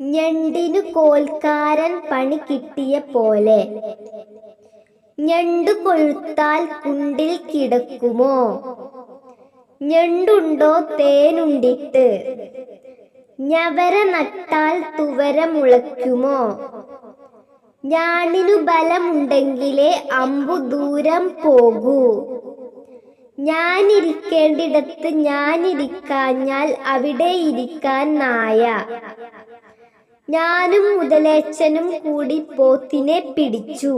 ഞണ്ടിനു കോൽക്കാരൻ പണി കിട്ടിയ പോലെ. ഞണ്ടു കൊഴുത്താൽ കുണ്ടിൽ കിടക്കുമോ? ഞണ്ടുണ്ടോ തേനുണ്ടിട്ട്? ഞവര നട്ടാൽ തുവര മുളയ്ക്കുമോ? ഞാണിനു ബലമുണ്ടെങ്കിലേ അമ്പു ദൂരം പോകൂ. ഞാനിരിക്കേണ്ടിടത്ത് ഞാനിരിക്കാഞ്ഞാൽ അവിടെ ഇരിക്കാൻ നായ. ഞാനും മുതലേച്ചനും കൂടി പോത്തിനെ പിടിച്ചു.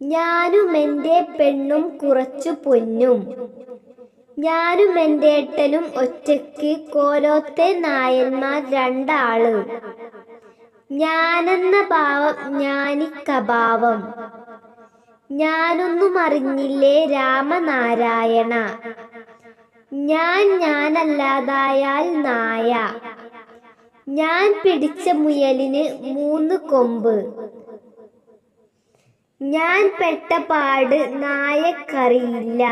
ഞാനും എന്റെ പെണ്ണും കുറച്ചു പൊന്നും. ഞാനും എന്റെ ഏട്ടനും ഒറ്റയ്ക്ക് കോലോത്തെ നായന്മാർ രണ്ടാൾ. ഞാനെന്ന ഭാവം ഞാനിക്കഭാവം ഞാനൊന്നും അറിഞ്ഞില്ലേ രാമനാരായണ. ഞാൻ ഞാനല്ലാതായാൽ നായ. ഞാൻ പിടിച്ച മുയലിന് മൂന്ന് കൊമ്പ്. ഞാൻ പെട്ട പാട് നായക്കറിയില്ല.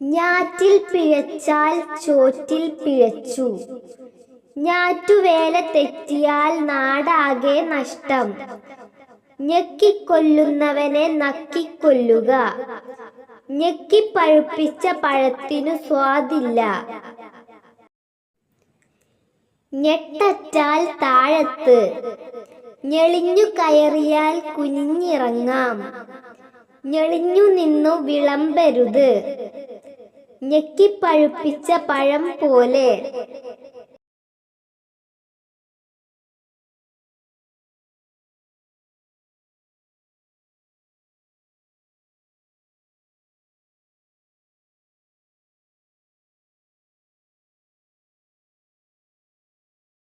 ഞാറ്റിൽ പിഴച്ചാൽ ചോറ്റിൽ പിഴച്ചു. ഞാറ്റുവേല തെറ്റിയാൽ നാടാകെ നഷ്ടം. ഞെക്കിക്കൊല്ലുന്നവനെ നക്കിക്കൊല്ലുക. ഞെക്കിപ്പഴുപ്പിച്ച പഴത്തിനു സ്വാദില്ല. ഞെട്ടറ്റാൽ താഴത്ത്. ഞെളിഞ്ഞു കയറിയാൽ കുനിഞ്ഞിറങ്ങാം. ഞെളിഞ്ഞു നിന്നു വിളമ്പരുത്. ഞെക്കിപ്പഴുപ്പിച്ച പഴം പോലെ